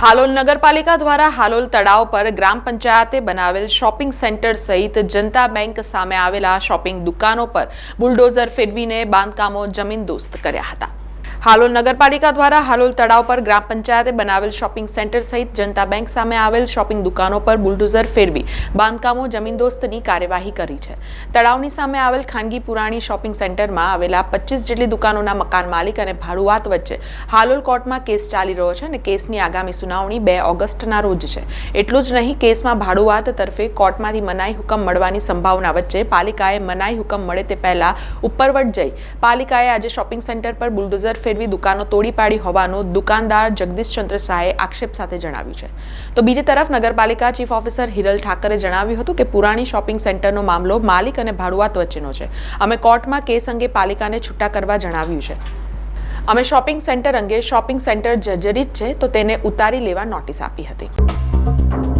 હાલોલ નગરપાલિકા દ્વારા હાલોલ તળાવ પર ગ્રામ પંચાયતે બનાવેલ શોપિંગ સેન્ટર સહિત જનતા બેંક સામે આવેલા શોપિંગ દુકાનો પર બુલડોઝર ફેરવીને બાંધકામો જમીનદોસ્ત કર્યા હતા. હાલોલ નગરપાલિકા દ્વારા હાલોલ તળાવ પર ગ્રામ પંચાયતે બનાવેલ શોપિંગ સેન્ટર સહિત જનતા બેંક સામે આવેલ શોપિંગ દુકાનો પર બુલડોઝર ફેરવી બાંધકામો જમીનદોસ્તની કાર્યવાહી કરી છે. તળાવની સામે આવેલ ખાનગી પુરાણી શોપિંગ સેન્ટરમાં આવેલા પચીસ જેટલી દુકાનોના મકાન માલિક અને ભાડુઆત વચ્ચે હાલોલ કોર્ટમાં કેસ ચાલી રહ્યો છે અને કેસની આગામી સુનાવણી બે ઓગસ્ટના રોજ છે. એટલું જ નહીં, કેસમાં ભાડુઆત તરફે કોર્ટમાંથી મનાઈ હુકમ મળવાની સંભાવના વચ્ચે પાલિકાએ મનાઈ હુકમ મળે તે પહેલા ઉપરવટ જઈ પાલિકાએ આજે શોપિંગ સેન્ટર પર બુલડોઝર ફેરવી દુકાનો તોડી પાડી હોવાનું દુકાનદાર જગદીશચંદ્ર શાહે આક્ષેપ સાથે જણાવ્યું છે. તો બીજી તરફ નગરપાલિકા ચીફ ઓફિસર હિરલ ઠાકરે જણાવ્યું હતું કે પુરાણી શોપિંગ સેન્ટરનો મામલો માલિક અને ભાડુઆત વચ્ચેનો છે. અમે કોર્ટમાં કેસ અંગે પાલિકાને છૂટા કરવા જણાવ્યું છે. અમે શોપિંગ સેન્ટર અંગે શોપિંગ સેન્ટર જર્જરિત છે તો તેને ઉતારી લેવા નોટિસ આપી હતી.